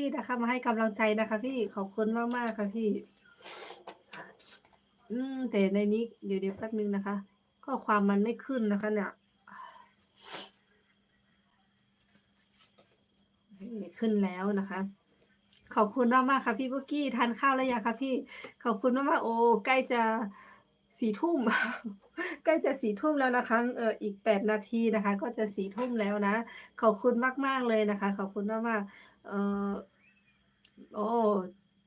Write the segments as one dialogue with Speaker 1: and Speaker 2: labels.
Speaker 1: กี้นะคะ มาให้กำลังใจนะคะ พี่ขอบคุณมากๆค่ะพี่ อืมแต่ในนี้เดี๋ยวเดี๋ยวแป๊บนึงนะคะข้อความมันไม่ขึ้นนะคะ เนี่ยขึ้นแล้วนะคะ ขอบคุณมากมากๆค่ะพี่บุกกี้ทานข้าวแล้วยังคะพี่ ขอบคุณมากมากๆโอ้ใกล้จะ สี่ทุ่มใกล้จะสี่ทุ่มแล้วนะคะเอออีกแปดนาทีนะคะ ก็จะสี่ทุ่มแล้วนะขอบคุณมาก ๆ เลยนะคะ ขอบคุณมากมากๆเออโอ้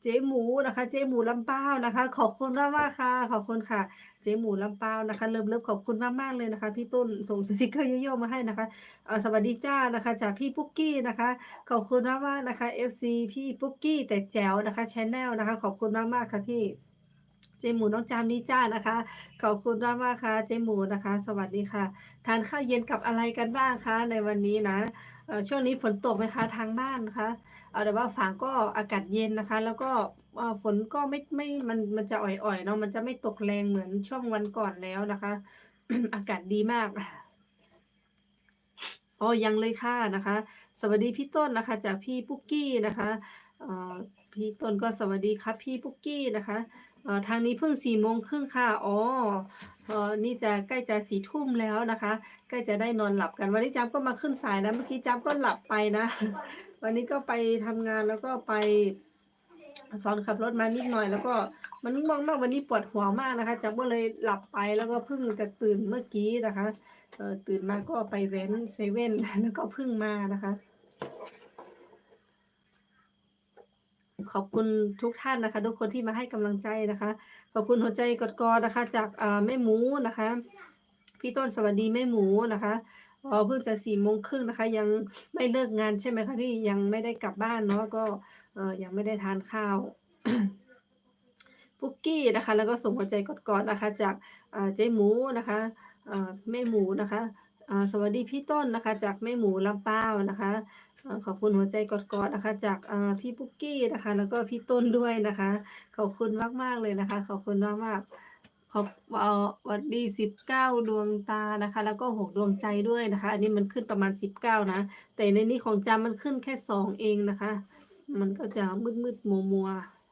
Speaker 1: เจ๊หมูนะคะ เจ๊หมูลำเป้านะคะ ขอบคุณมากมากค่ะ ขอบคุณค่ะ เจ๊หมูลำเป้านะคะเริ่มเริ่มขอบคุณมากมากเลยนะคะ พี่ต้นส่งสติกเกอร์เยอะๆมาให้นะคะเออสวัสดีจ้านะคะ จากพี่ปุ๊กกี้นะคะ ขอบคุณมากมากนะคะ FC พี่ปุ๊กกี้แต่แจ๋วนะคะชแนลนะคะ ขอบคุณมากมากค่ะพี่ จหมูน้องจามดีจ้านะคะ ขอบคุณมากมากค่ะเจหมูนะคะ สวัสดีค่ะ ทานข้าวเย็นกับอะไรกันบ้างคะในวันนี้นะเอ่อช่วงนี้ฝนตกไหมคะทางบ้านคะเอาแต่ว่าฝั่งก็อากาศเย็นนะคะ แล้วก็เอ่อฝนก็ไม่ไม่มันมันจะอ่อยๆเนาะมันจะไม่ตกแรงเหมือนช่วงวันก่อนแล้วนะคะ อากาศดีมากอ๋อยังเลยค่ะนะคะ สวัสดีพี่ต้นนะคะ จากพี่ปุ๊กกี้นะคะเอ่อพี่ต้นก็สวัสดีครับพี่ปุ๊กกี้นะคะ เอ่อทางนี้เพิ่งสี่โมงครึ่งค่ะ อ๋อเอ่อนี่จะใกล้จะสี่ทุ่มแล้วนะคะ ใกล้จะได้นอนหลับกัน วันนี้จ๊บก็มาขึ้นสายนะเมื่อกี้จ๊บก็หลับไปนะ วันนี้ก็ไปทำงานแล้วก็ไปสอนขับรถมานิดหน่อย แล้วก็มันง่วงมากวันนี้ปวดหัวมากนะคะจ๊บก็เลยหลับไปแล้วก็เพิ่งจะตื่นเมื่อกี้นะคะเออตื่นมาก็ไปเว้นเซเว่นแล้วก็เพิ่งมานะคะ ขอบคุณทุกท่านนะคะ ทุกคนที่มาให้กำลังใจนะคะ ขอบคุณหัวใจกดกอนะคะ จากแม่หมูนะคะ พี่ต้นสวัสดีแม่หมูนะคะอ๋อเพิ่งจะสี่โมงครึ่งนะคะ ยังไม่เลิกงานใช่ไหมคะพี่ยังไม่ได้กลับบ้านเนาะก็เออยังไม่ได้ทานข้าวปุกกี้นะคะ แล้วก็ส่งหัวใจกดๆนะคะ จากเจ๊หมูนะคะแม่หมูนะคะ สวัสดีพี่ต้นนะคะ จากแม่หมูลำเป้านะคะขอบคุณหัวใจกอดๆนะคะ จากพี่ปุ๊กกี้นะคะ แล้วก็พี่ต้นด้วยนะคะ ขอบคุณมากๆเลยนะคะ ขอบคุณมากๆขอบสวัสดีสิบเก้าดวงตานะคะ แล้วก็หกดวงใจด้วยนะคะ อันนี้มันขึ้นประมาณสิบเก้านะ แต่ในนี้ของจามันขึ้นแค่สองเองนะคะ มันก็จะมืดมืดมัวมัวๆ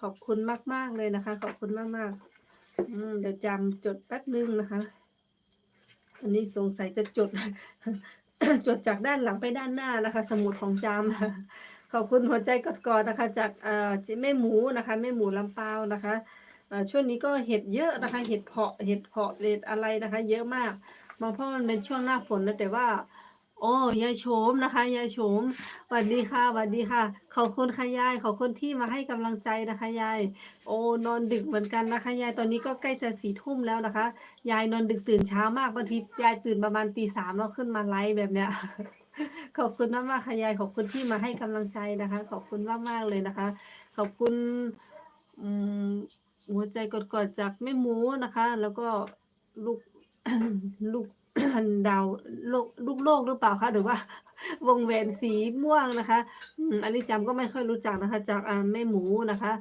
Speaker 1: ขอบคุณมาก ๆ เลยนะคะ ขอบคุณมากๆอืมเดี๋ยวจำจดแป๊บนึงนะคะ อันนี้สงสัยจะจด จดจากด้านหลังไปด้านหน้านะคะ สมุดของจำขอบคุณหัวใจกอดๆนะคะ จากเอ่อจแม่หมูนะคะแม่หมูลำเปาวนะคะช่วงนี้ก็เห็ดเยอะนะคะ เห็ดเพาะเห็ดเพาะเห็ดอะไรนะคะ เยอะมากบาเพราะมันเป็นช่วงหน้าฝนนะแต่ว่า โอ้ยายโฉมนะคะยายโฉมสวัสดีค่ะสวัสดีค่ะ ขอบคุณค่ะยายขอบคุณที่มาให้กำลังใจนะคะยายโอ้นอนดึกเหมือนกันนะคะยายตอนนี้ก็ใกล้จะสี่ทุ่มแล้วนะคะ ยายนอนดึกตื่นเช้ามากบางทียายตื่นประมาณตีสามแล้วขึ้นมาไลฟ์แบบเนี้ยขอบคุณมากมากค่ะยายขอบคุณที่มาให้กำลังใจนะคะ ขอบคุณมากมากเลยนะคะ ขอบคุณหัวใจกดๆจากแม่หมูนะคะ แล้วก็ลูกลูก ดาวโลกลูกโลกหรือเปล่าคะหรือว่าวงแหวนสีม่วงนะคะอันนี้จำก็ไม่ค่อยรู้จักนะคะ จากอ่าแม่หมูนะคะ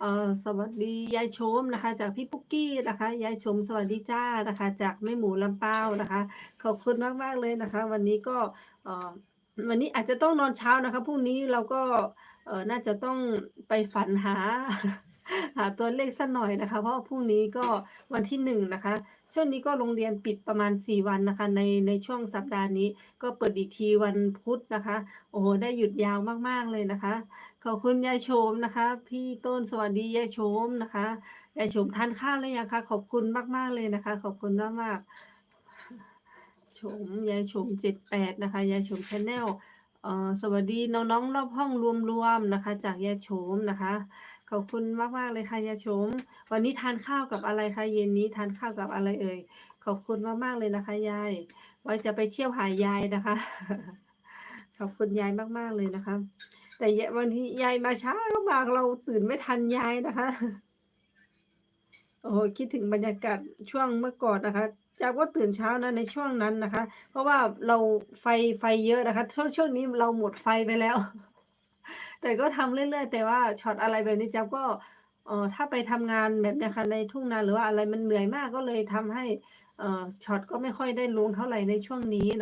Speaker 1: เอ่อสวัสดียายชมนะคะ จากพี่ปุ๊กกี้นะคะยายชมสวัสดีจ้านะคะ จากแม่หมูลำเป้านะคะ ขอบคุณมากมากเลยนะคะ วันนี้ก็เอ่อวันนี้อาจจะต้องนอนเช้านะคะพรุ่งนี้เราก็เอ่อน่าจะต้องไปฝันหา หาตัวเลขสักหน่อยนะคะ เพราะพรุ่งนี้ก็วันที่หนึ่งนะคะ ช่วงนี้ก็โรงเรียนปิดประมาณ 4 วันนะคะ ในในช่วงสัปดาห์นี้ ก็เปิดอีกทีวันพุธนะคะ โอ้โหได้หยุดยาวมากๆเลยนะคะ ขอบคุณยายโฉมนะคะ พี่ต้นสวัสดียายโฉมนะคะยายโฉมทานข้าวแล้วยังคะขอบคุณมากๆเลยนะคะ ขอบคุณมากมากๆโฉมยายโฉมเจ็ดแปดนะคะยายโฉมชาแนลเอ่อสวัสดีน้องๆรอบห้องรวมๆนะคะ จากยายโฉมนะคะ อบคุณมากๆเลยค่ะยายโฉมวันนี้ทานข้าวกับอะไรคะเย็นนี้ทานข้าวกับอะไรเอ่ย ขอบคุณมากๆเลยนะคะยายไว้จะไปเที่ยวหายายนะคะ ขอบคุณยายมากๆเลยนะคะ แต่วันที่ยายมาช้ามากเราตื่นไม่ทันยายนะคะ โอ้โหคิดถึงบรรยากาศช่วงเมื่อก่อนนะคะจากว่าตื่นเช้านะในช่วงนั้นนะคะ เพราะว่าเราไฟไฟเยอะนะคะช่วงช่วงนี้เราหมดไฟไปแล้ว แต่ก็ทำเรื่อยๆ แต่ว่าช็อตอะไรแบบนี้จ๊บก็เอ่อถ้าไปทำงานแบบนี้ค่ะในทุ่งนาหรือว่าอะไรมันเหนื่อยมากก็เลยทำให้เอ่อช็อตก็ไม่ค่อยได้ลงเท่าไหร่ในช่วงนี้นะ